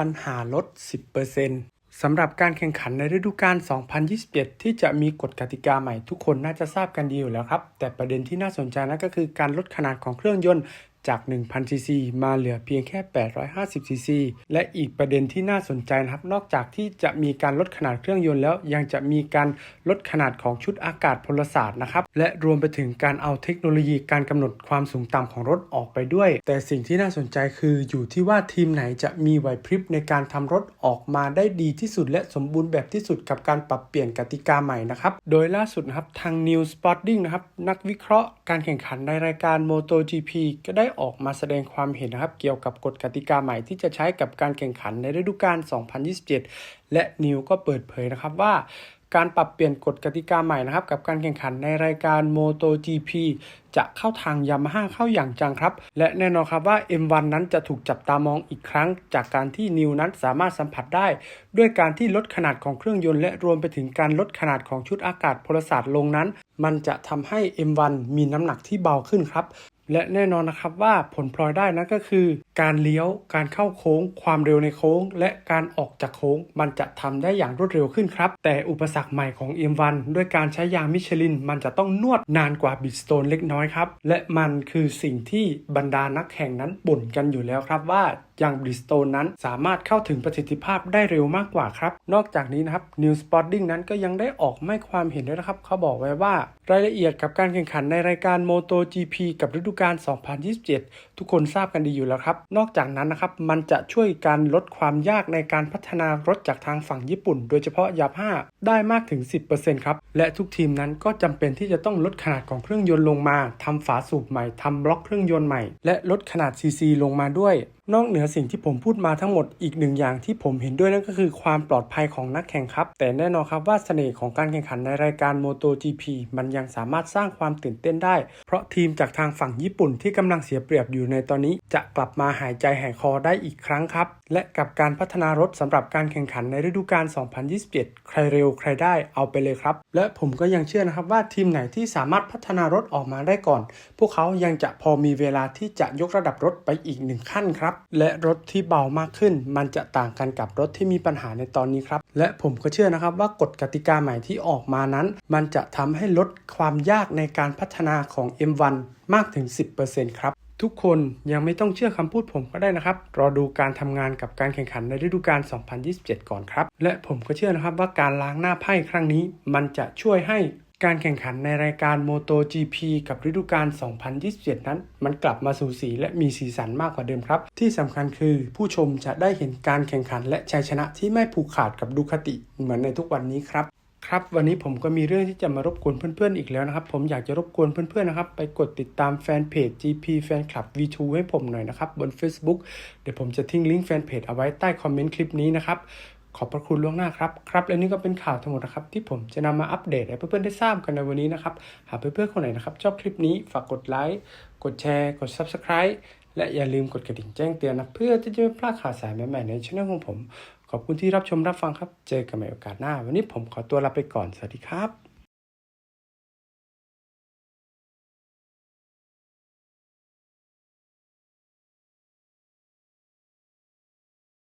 ปัญหาลด 10%สำหรับการแข่งขันในฤดูกาล 2021 ที่จะมีกฎกติกาใหม่ทุกคนน่าจะทราบกันดีอยู่แล้วครับ แต่ประเด็นที่น่าสนใจนั่นก็คือการลดขนาดของเครื่องยนต์ จาก 1,000ซีซีมาเหลือเพียงแค่ 850ซีซีและอีกประเด็นที่น่าสนใจนะครับ นอกจากที่จะมีการลดขนาดเครื่องยนต์แล้ว ยังจะมีการลดขนาดของชุดอากาศพลศาสตร์นะครับ และรวมไปถึงการเอาเทคโนโลยีการกำหนดความสูงต่ำของรถออกไปด้วย แต่สิ่งที่น่าสนใจคืออยู่ที่ว่าทีมไหนจะมีไหวพริบในการทำรถออกมาได้ดีที่สุด และสมบูรณ์แบบที่สุดกับการปรับเปลี่ยนกติกาใหม่นะครับ โดยล่าสุดนะครับทาง New Sporting นะครับนักวิเคราะห์การแข่งขันในรายการ MotoGP ก็ได้ออกมาแสดงความเห็นนะครับ เกี่ยวกับกฎกติกาใหม่ที่จะใช้กับการแข่งขันในฤดูกาล 2027 และนิวก็เปิดเผยนะครับว่าการปรับเปลี่ยนกฎกติกาใหม่นะครับ กับการแข่งขันในรายการ MotoGP จะเข้าทางยามาฮ่าเข้าอย่างจังครับ และแน่นอนครับว่า M1 นั้นจะถูกจับตามองอีกครั้ง จากการที่นิวนั้นสามารถสัมผัสได้ ด้วยการที่ลดขนาดของเครื่องยนต์และรวมไปถึงการลดขนาดของชุดอากาศพลศาสตร์ลงนั้น มันจะทำให้ M1 มีน้ำหนักที่เบาขึ้นครับ และแน่นอนนะครับว่าผลพลอยได้นั่นก็คือ การเลี้ยว การเข้าโค้ง ความเร็วในโค้ง และการออกจากโค้ง มันจะทำได้อย่างรวดเร็วขึ้นครับ แต่อุปสรรคใหม่ของ M1 ด้วยการใช้ยางมิชลิน มันจะต้องนวดนานกว่าบิดสโตนเล็กน้อยครับ และมันคือสิ่งที่บรรดานักแข่งนั้นบ่นกันอยู่แล้วครับว่ายางบริสโตนนั้นสามารถเข้าถึงประสิทธิภาพได้เร็วมากกว่าครับ นอกจากนี้นะครับ New Sporting นั้นก็ยังได้ออกไม่ความเห็นด้วยนะครับ เขาบอกไว้ว่ารายละเอียดกับการแข่งขันในรายการ MotoGP กับฤดูกาล 2027 ทุกคนทราบกันดีอยู่แล้วครับนอกจากนั้นนะครับ มันจะช่วยการลดความยากในการพัฒนารถจากทางฝั่งญี่ปุ่น โดยเฉพาะยาม่าได้มากถึง 10%ครับ และทุกทีมนั้นก็จำเป็นที่จะต้องลดขนาดของเครื่องยนต์ลงมาทำฝาสูบใหม่ทำบล็อกเครื่องยนต์ใหม่ และลดขนาดซีซีลงมาด้วย นอกเหนือสิ่งที่ผมพูดมาทั้งหมดอีกหนึ่งอย่างที่ผมเห็นด้วยนั่นก็คือความปลอดภัยของนักแข่งครับ แต่แน่นอนครับว่าเสน่ห์ของการแข่งขันในรายการ MotoGP มันยังสามารถสร้างความตื่นเต้นได้ เพราะทีมจากทางฝั่งญี่ปุ่นที่กำลังเสียเปรียบอยู่ในตอนนี้ จะกลับมาหายใจหายคอได้อีกครั้งครับ และกับการพัฒนารถสำหรับการแข่งขันในฤดูกาล 2027 ใครเร็วใครได้เอาไปเลยครับ และผมก็ยังเชื่อนะครับว่าทีมไหนที่สามารถพัฒนารถออกมาได้ก่อน พวกเขายังจะพอมีเวลาที่จะยกระดับรถไปอีกหนึ่งขั้นครับและรถที่เบามากขึ้น มันจะต่างกันกับรถที่มีปัญหาในตอนนี้ครับ และผมก็เชื่อนะครับว่ากฎกติกาใหม่ที่ออกมานั้น มันจะทำให้ลดความยากในการพัฒนาของ M1 มากถึง 10%ครับทุกคนยังไม่ต้องเชื่อคำพูดผมก็ได้นะครับ รอดูการทำงานกับการแข่งขันในฤดูกาล 2027 ก่อนครับ และผมก็เชื่อนะครับว่าการล้างหน้าไพ่ครั้งนี้ มันจะช่วยให้ การแข่งขันในรายการ MotoGP กับฤดูกาล 2027 นั้น มันกลับมาสู่สีและมีสีสันมากกว่าเดิมครับ ที่สำคัญคือผู้ชมจะได้เห็นการแข่งขันและชัยชนะที่ไม่ผูกขาดกับดูคติเหมือนในทุกวันนี้ครับครับวันนี้ผมก็มีเรื่องที่จะมารบกวนเพื่อนๆอีกแล้วนะครับ ผมอยากจะรบกวนเพื่อนๆนะครับ ไปกดติดตามแฟนเพจ GP Fan Club V2 ให้ผมหน่อยนะครับ บน Facebook เดี๋ยวผมจะทิ้งลิงก์แฟนเพจเอาไว้ใต้คอมเมนต์คลิปนี้นะครับ ขอบพระคุณล่วงหน้าครับ ครับ และนี่ก็เป็นข่าวทั้งหมดนะครับ ที่ผมจะนำมาอัปเดตให้เพื่อนๆได้ทราบกันในวันนี้นะครับ หากเพื่อนๆคนไหนนะครับ ชอบคลิปนี้ฝากกดไลค์กดแชร์ กด Subscribe และอย่าลืมกดกระดิ่งแจ้งเตือนนะ เพื่อที่จะไม่พลาดข่าวสารใหม่ๆในช่องของผม ขอบคุณที่รับชมรับฟังครับ เจอกันใหม่โอกาสหน้า วันนี้ผมขอตัวลาไปก่อนสวัสดีครับ